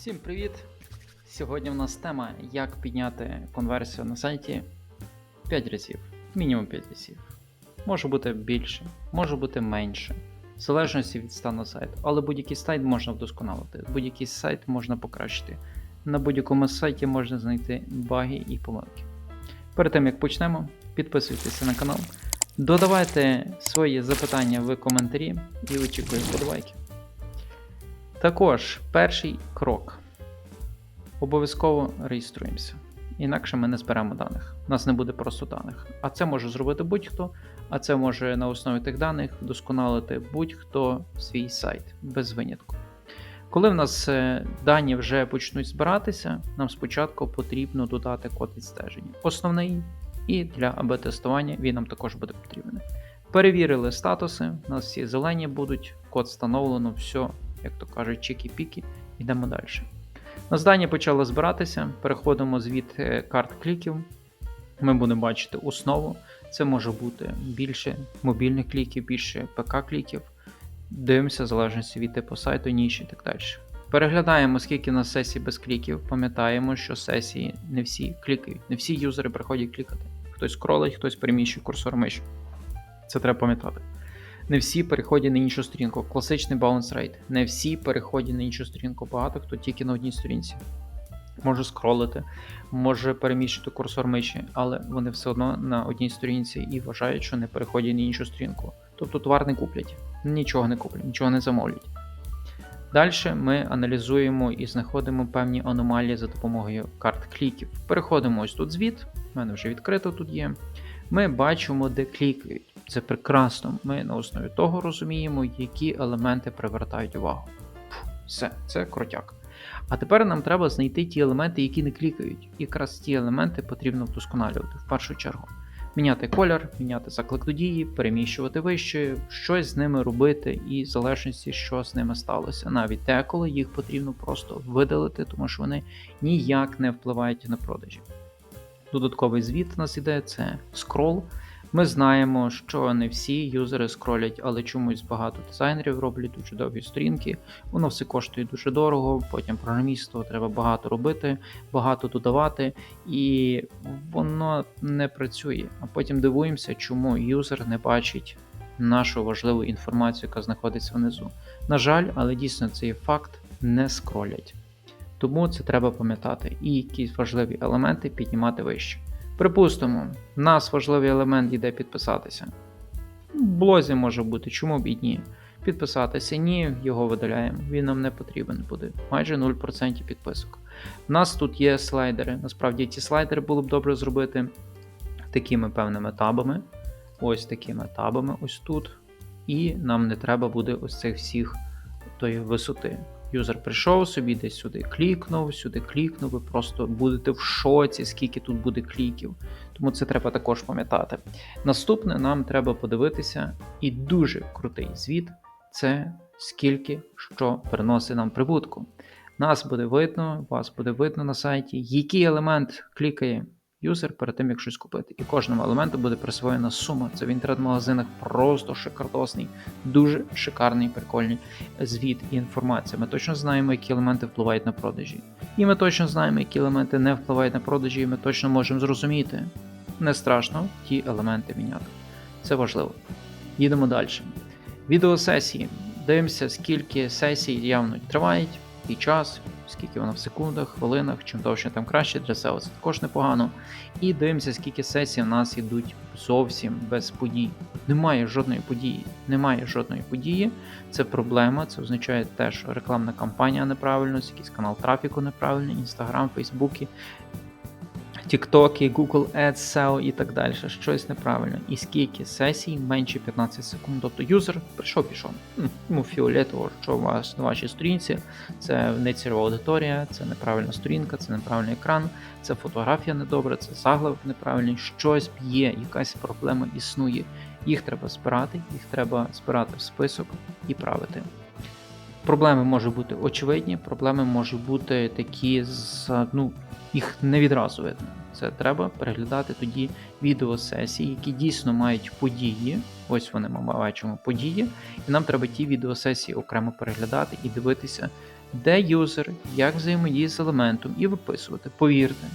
Всім привіт! Сьогодні в нас тема, як підняти конверсію на сайті 5 разів, мінімум 5 разів. Може бути більше, може бути менше, в залежності від стану сайту. Але будь-який сайт можна вдосконалити, будь-який сайт можна покращити. На будь-якому сайті можна знайти баги і помилки. Перед тим як почнемо, підписуйтеся на канал, додавайте свої запитання в коментарі і очікуємо вподобайки. Також перший крок. Обов'язково реєструємося. Інакше ми не зберемо даних. У нас не буде просто даних. А це може зробити будь-хто, а це може на основі тих даних вдосконалити будь-хто свій сайт без винятку. Коли в нас е, дані вже почнуть збиратися, нам спочатку потрібно додати код відстеження. Основний і для АБ-тестування він нам також буде потрібен. Перевірили статуси, у нас всі зелені будуть, код встановлено, все, як то кажуть, чікі-піки, йдемо далі. На здані почало збиратися. Переходимо звід е, карт кліків. Ми будемо бачити основу. Це може бути більше мобільних кліків, більше ПК-кліків. Дивимося в залежності від типу сайту, ніші і так далі. Переглядаємо, скільки у нас сесій без кліків. Пам'ятаємо, що сесії не всі клікають, не всі юзери приходять клікати. Хтось скролить, хтось переміщує курсор миші. Це треба пам'ятати. Не всі переходять на іншу сторінку. Класичний bounce rate. Не всі переходять на іншу сторінку. Багато хто тільки на одній сторінці. Може скролити, може переміщити курсор миші, але вони все одно на одній сторінці і вважають, що не переходять на іншу сторінку. Тобто товар не куплять, нічого не куплять, нічого не замовлять. Далі ми аналізуємо і знаходимо певні аномалії за допомогою карт кліків. Переходимо ось тут звіт, в мене вже відкрито тут є. Ми бачимо, де клікають. Це прекрасно. Ми на основі того розуміємо, які елементи привертають увагу. Фу, все, це крутяк. А тепер нам треба знайти ті елементи, які не клікають. Якраз ті елементи потрібно вдосконалювати в першу чергу. Міняти колір, міняти заклик до дії, переміщувати вище, щось з ними робити, і в залежності, що з ними сталося. Навіть деколи їх потрібно просто видалити, тому що вони ніяк не впливають на продажі. Додатковий звіт у нас іде це скрол. Ми знаємо, що не всі юзери скролять, але чомусь багато дизайнерів роблять дуже довгі сторінки. Воно все коштує дуже дорого. Потім програмісту треба багато робити, багато додавати, і воно не працює. А потім дивуємося, чому юзер не бачить нашу важливу інформацію, яка знаходиться внизу. На жаль, але дійсно цей факт не скролять. Тому це треба пам'ятати і якісь важливі елементи піднімати вище. Припустимо, в нас важливий елемент йде підписатися. В блозі може бути, чому б і ні. Підписатися, ні, його видаляємо, він нам не потрібен буде. Майже 0% підписок. У нас тут є слайдери. Насправді ці слайдери було б добре зробити такими певними табами. Ось такими табами, ось тут. І нам не треба буде ось цих всіх тої висоти. Юзер прийшов собі, десь сюди клікнув, сюди клікнув, ви просто будете в шоці, скільки тут буде кліків. Тому це треба також пам'ятати. Наступне нам треба подивитися, і дуже крутий звіт це скільки що приносить нам прибутку. Нас буде видно, вас буде видно на сайті, який елемент клікає юзер перед тим, як щось купити. І кожному елементу буде присвоєна сума. Це в інтернет-магазинах просто шикардосний, дуже шикарний, прикольний звіт і інформація. Ми точно знаємо, які елементи впливають на продажі. І ми точно знаємо, які елементи не впливають на продажі, і ми точно можемо зрозуміти. Не страшно ті елементи міняти. Це важливо. Їдемо далі. Відеосесії. Дивимося, скільки сесій явно тривають, і час, скільки воно в секундах, хвилинах, чим довше, тим краще для SEO це також непогано. І дивимося, скільки сесій в нас йдуть зовсім без подій. Немає жодної події. Немає жодної події. Це проблема. Це означає те, що рекламна кампанія неправильна, якийсь канал трафіку неправильний, Інстаграм, Facebook, TikTok, Google Ads, SEO і так далі. Щось неправильно. І скільки сесій менше 15 секунд. Тобто юзер прийшов, пішов. Йому фіолетово, що у вас на вашій сторінці, це не цільова аудиторія, це неправильна сторінка, це неправильний екран, це фотографія недобра, це заголовок неправильний, щось є, якась проблема існує. Їх треба збирати, їх треба збирати в список і правити. Проблеми можуть бути очевидні, проблеми можуть бути такі з ну, їх не відразу видно. Це треба переглядати тоді відеосесії, які дійсно мають події. Ось вони ми бачимо події, і нам треба ті відеосесії окремо переглядати і дивитися, де юзер, як взаємодіє з елементом, і виписувати. Повірте,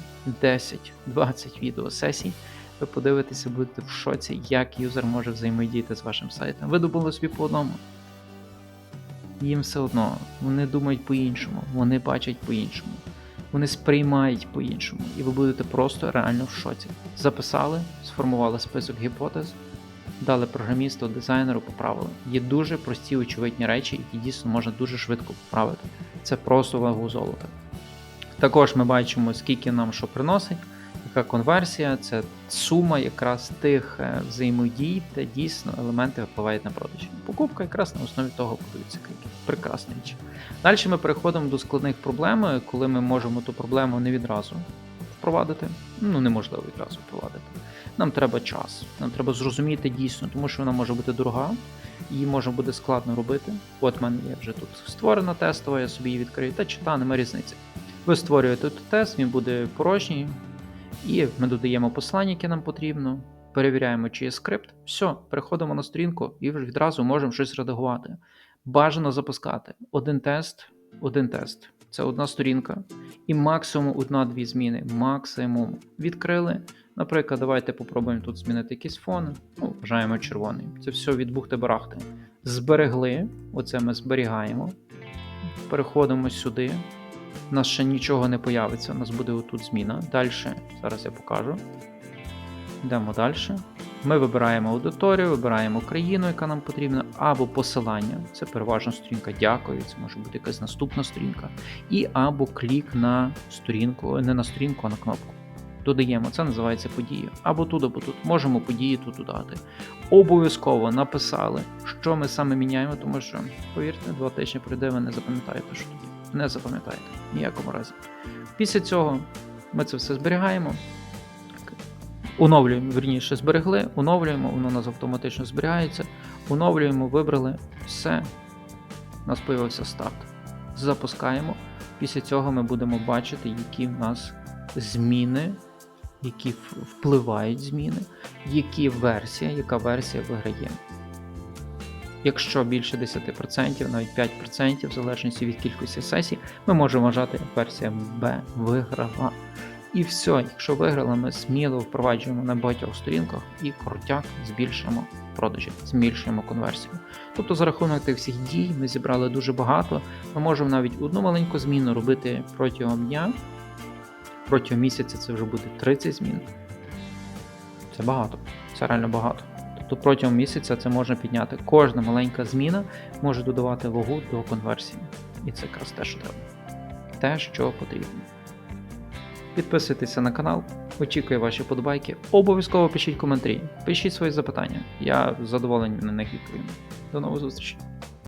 10-20 відеосесій. Ви подивитеся, будете в шоці, як юзер може взаємодіяти з вашим сайтом. Ви добули собі по одному. Їм все одно, вони думають по-іншому, вони бачать по-іншому, вони сприймають по-іншому, і ви будете просто реально в шоці. Записали, сформували список гіпотез, дали програмісту, дизайнеру, поправили. Є дуже прості очевидні речі, які дійсно можна дуже швидко поправити. Це просто вагу золота. Також ми бачимо, скільки нам що приносить, яка конверсія, це сума якраз тих е, взаємодій, де дійсно елементи впливають на продажі. Покупка якраз на основі того будується кліки. Прекрасна річ. Далі ми переходимо до складних проблем, коли ми можемо ту проблему не відразу впровадити. Ну, неможливо відразу впровадити. Нам треба час, нам треба зрозуміти дійсно, тому що вона може бути дорога, її може буде складно робити. От в мене є вже тут створена тестова, я собі її відкрию, та чи та немає різниці. Ви створюєте тут тест, він буде порожній, і ми додаємо послання, яке нам потрібно, перевіряємо, чи є скрипт. Все, переходимо на сторінку і вже відразу можемо щось редагувати. Бажано запускати один тест, один тест. Це одна сторінка, і максимум одна-дві зміни. Максимум. Відкрили. Наприклад, давайте попробуємо тут змінити якийсь фон. Ну, вважаємо червоний. Це все від бухти-барахти. Зберегли. Оце ми зберігаємо. Переходимо сюди. У нас ще нічого не появиться, у нас буде отут зміна. Далі, зараз я покажу. Йдемо далі. Ми вибираємо аудиторію, вибираємо країну, яка нам потрібна, або посилання. Це переважно сторінка дякую, це може бути якась наступна сторінка. І або клік на сторінку, не на сторінку, а на кнопку. Додаємо, це називається подія. Або тут, або тут. Можемо події тут додати. Обов'язково написали, що ми саме міняємо, тому що, повірте, два тижні пройде, ви не запам'ятаєте, що тоді. Не запам'ятаєте ніякому разі. Після цього ми це все зберігаємо. Оновлюємо, верніше, зберегли, оновлюємо, воно у нас автоматично зберігається. Оновлюємо, вибрали, все. У нас з'явився старт. Запускаємо. Після цього ми будемо бачити, які в нас зміни, які впливають зміни, які версія, яка версія виграє. Якщо більше 10%, навіть 5%, в залежності від кількості сесій, ми можемо вважати, версія B виграла. І все, якщо виграли, ми сміло впроваджуємо на багатьох сторінках і крутяк збільшуємо продажі, збільшуємо конверсію. Тобто за рахунок тих всіх дій ми зібрали дуже багато. Ми можемо навіть одну маленьку зміну робити протягом дня. Протягом місяця це вже буде 30 змін. Це багато, це реально багато. Тобто протягом місяця це можна підняти. Кожна маленька зміна може додавати вагу до конверсії. І це якраз те, що треба. Те, що потрібно. Підписуйтеся на канал, очікую ваші подобайки. Обов'язково пишіть коментарі, пишіть свої запитання. Я задоволений на них відповім. До нових зустрічей!